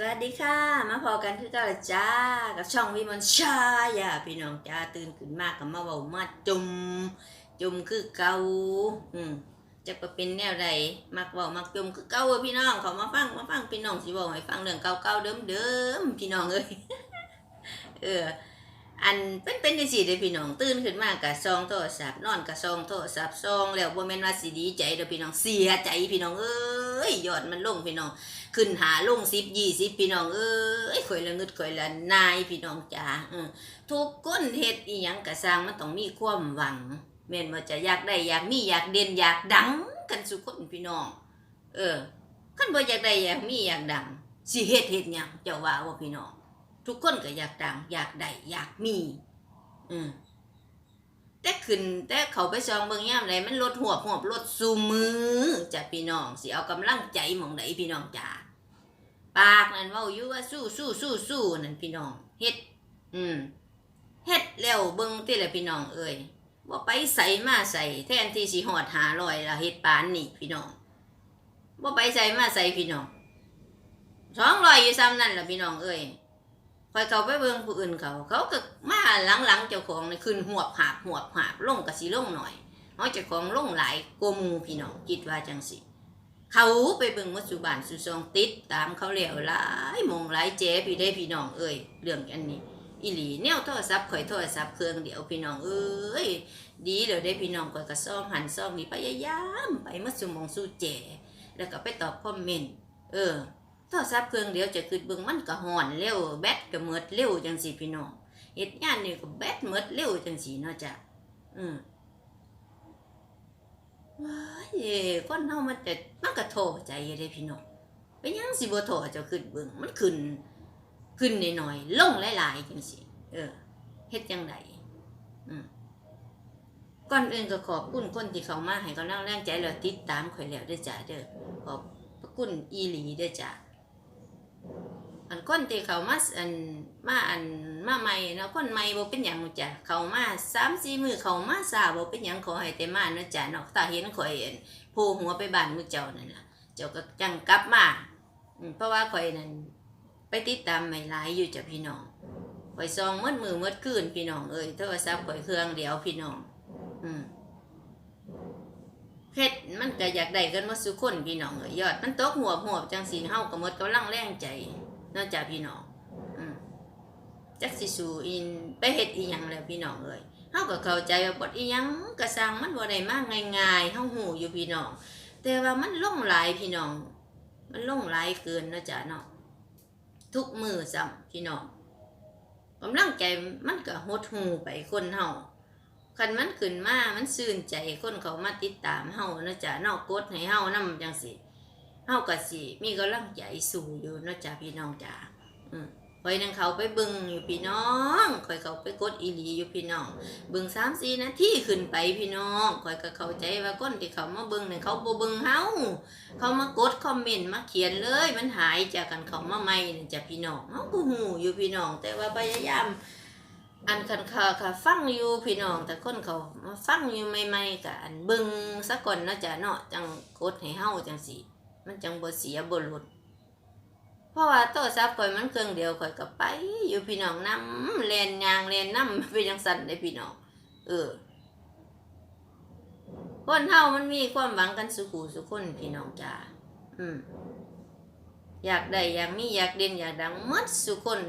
สวัสดีค่ะ มาพอกันคือเก่าละจ้า กับช่องวิมลชายาพี่น้องจ้าตื่นขึ้นมากกับมาเว้ามาจุมจุมคือเก่าอืมจะไปเป็นแนวใดมักเบามักจุมคือเก่าเว้อพี่น้องเขามาฟังมาฟังพี่น้องสิบอกให้ฟังเรื่องเก่าๆเดิมพี่น้องเอ้ยเออ อันเป็นเป็นจังซี่เด้อพี่น้องตื่นขึ้นมากะซองโทรศัพท์นอนกะซองโทรศัพท์ซองแล้วบ่แม่นว่าสิดีใจเด้อพี่น้องเสียใจพี่น้องเอ้ยยอดมันลงพี่น้อง ขึ้นหาลงสิบยี่สิบพี่น้องเอ้ยข่อยละงึดข่อยละนายพี่น้องจ๋าเออทุกคนเฮ็ดอีหยังกะสร้างมันต้องมีความหวังแม่นว่าจะอยากได้อยากมีอยากเด่นอยากดังกันสุคนพี่น้อง เออคันบ่อยากได้อยากมีอยากดังสิเฮ็ดเฮ็ดหยังเจ้าว่าว่าพี่น้อง ทุกคนก็อยากดัง อยากได้อยากมีอืมแต่ขึ้นแต่เขาไปซองเบิ่งยามใดมันลดหัวหัวบลดซูมือจ้ะพี่น้องสิเอากำลังใจมองใดพี่น้องจ๋าปากนั่นเว้าอยู่ว่าสู้สู้สู้สู้นั่นพี่น้องเฮ็ด อืมเฮ็ดแล้วเบิ่งติละพี่น้องเอ้ยบ่าไปใส่มาใส่แทนที่สิฮอดหาลอยละเฮ็ดปานนี่พี่น้องบ่าไปใส่มาใส่พี่น้องสองร้อยอยู่ซ้ำนั่นละพี่น้องเอ้ย คอยเขาไปเบิ่งผู้อื่นเขา เขาก็มาหลังๆเจ้าของนี่ขึ้นหวบหาบหวบหาบลงก็สิลงหน่อยเฮาเจ้าของลงหลายกว่าหมู่พี่น้องคิดว่าจังสิเขาไปเบิ่งวัตสุบานสุซองติดตามเขาแล้วหลายมงหลายเจ๊พี่ได้พี่น้องเอ้ยเรื่องอันนี้อีหลีแนวโทรศัพท์ข่อยโทรศัพท์เครื่องเดียวพี่น้องเอ้ยดีเลยได้พี่น้องข่อยก็ซ่อมหันซ่อมนี่พยายามไปมัสุมองสู้เจแล้วก็ไปตอบคอมเมนต์เออ โทรศัพท์เครื่องเดียวจะขึ้นเบิ่งมันก็ห่อนเร็วแบตก็หมดเร็วจังสิพี่น้องเฮ็ดงานนี่ก็แบตหมดเร็วจังสิเนาะจ้ะอืมว้ายคนเฮามันจะมันก็โทษใจอยู่เด้พี่น้องเป็นหยังสิบ่โทษเจ้าขึ้นเบิ่งมันขึ้น ขึ้นหน่อยๆลงหลายๆจังซี่เออเฮ็ดจังไดอืมก่อนอื่นก็ขอบคุณคนที่เขามาให้กำลังแรงใจแล้วติดตามข่อยแล้วด้อจ้าเด้อขอบพระคุณอีหลีด้อจ้า อันคนที่เขามาอันมาอันมาใหม่เนาะคนใหม่บ่เป็นหยังจ้ะเขามา3-4มื้อเขามาซาบ่เป็นหยังขอให้แต่มาเนาะจ้ะเนาะถ้าเห็นข่อยเห็นโผล่หัวไปบ้านมือเจ้านั่นล่ะ เจ้าก็จังกลับมาเพราะว่าข่อยนั่นไปติดตามไม่หลายอยู่จ้ะพี่น้องข่อยซองมดมือมดคืนพี่น้องเอ้ยโทรศัพท์ข่อยเครื่องเดียวพี่น้อง อืมเพชรมันก็อยากได้กันมาสุคนพี่น้องเอ้ยยอดมันตกหัวหัวจังสีเฮาก็หมดกำลังแรงใจ นอกจากพี่น้องอืมจักสิสู่อินไปเฮ็ดอีหยังแล้วพี่น้องเอ้ยเฮาก็เข้าใจว่าบทอีหยังก็สร้างมันบ่ได้มากง่ายๆเฮาฮู้อยู่พี่น้องแต่ว่ามันล่งหลายพี่น้อง มันล่งหลายเกินนะจ๊ะเนาะทุกมือซ้ำพี่น้องกำลังใจมันก็หดหูไปคนเฮาคันมันขึ้นมา มันซื่นใจคนเขามาติดตามเฮานะจ๊ะนาะกดให้เฮานำจังสิ เฮาก็สิมีกำลังใจสู้อยู่เนาะจ๊ะพี่น้องจ๊ะอืมคอยนั่งเขาไปเบิ่งอยู่พี่น้องคอยเขาไปกดอีหลีอยู่พี่น้องเบิ่งสามสี่นาทีขึ้นไปพี่น้องคอยก็เข้าใจว่าคนที่เขามาเบิ่งเนี่ยเขาบ่เบิ่งเฮาเขามากดคอมเมนต์มาเขียนเลย มันหายจากกันเขามาใหม่นี่จ้ะพี่น้องเฮาก็ฮู้อยู่พี่น้อง แต่ว่าพยายาม อันคันค่ะค่ะฟังอยู่พี่น้อง แต่คนเขามาฟังอยู่ใหม่ๆก็อันเบิ่งซะก่อนเนาะจ้ะเนาะจังกดให้เฮาจังสิ มันจังบ่เสียบ่หลุด เพราะว่าโทรศัพท์ข่อยมันเครื่องเดียวข่อยก็ไป อยู่พี่น้องนำแล่นยางแล่นนำเป็นจังซั่นเด้พี่น้องเออคนเฮามันมีความหวังกันสุขุสุขคนพี่น้องจ้าอืมอยากได้อยากมีอยากเด่นอยากดังหมดสุคน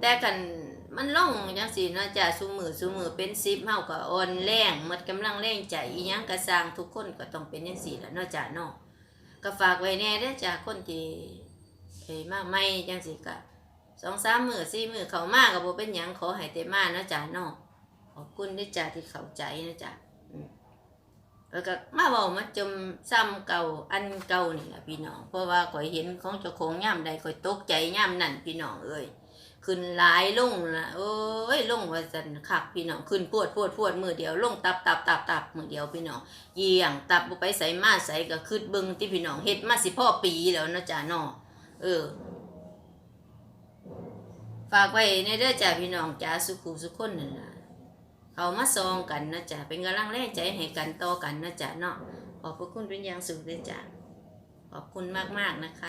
แต่กัน มันล่องจังสีนะจ้าสุมือสุมือเป็นซิบเฮาก็อ่อนแรงหมดกำลังแรงใจอีหยังกระสร้างทุกคนก็ต้องเป็นจังซี่และเนาะจ้าเนาะก็ฝากไว้แน่เด้อจ้าคนที่เอ้ยมาใหม่จังซี่ก็สองสามมือสี่มือเขามาก็บ่เป็นหยังขอให้แต่มาเนาะจ้าเนาะขอบคุณด้วยจ้าที่เข้าใจนะจ้ะอืมแล้วก็มาบอกมาจมซ้ำเก่าอันเก่านี่แหละพี่น้อง เพราะว่าข่อยเห็นของเจ้าของย่ำใดข่อยตกใจย่ำนั่นพี่น้องเอ้ย ขึ้นหลายลงละโอ้ยลงว่าสันคักพี่น้องขึ้นปวดปวดปวดมือเดียวลงตับตับตับตับมือเดียวพี่น้องเยี่ยงตับไปใส่มาใส่ก็คืดเบิงที่พี่น้องเฮ็ดมาสิพ่อปีแล้วนะจ้ะนาะเออ ฝากไว้ในเด้อจ้าพี่น้องจ้าสุขุสุขคนนั่นล่ะเขามาซองกันนะจ๊ะเป็นกำลังแรงใจให้กันต่อกันนะจ๊ะเนาะขอบพระคุณเป็นอย่างสูงเลยจ้ะขอบคุณมากๆนะคะ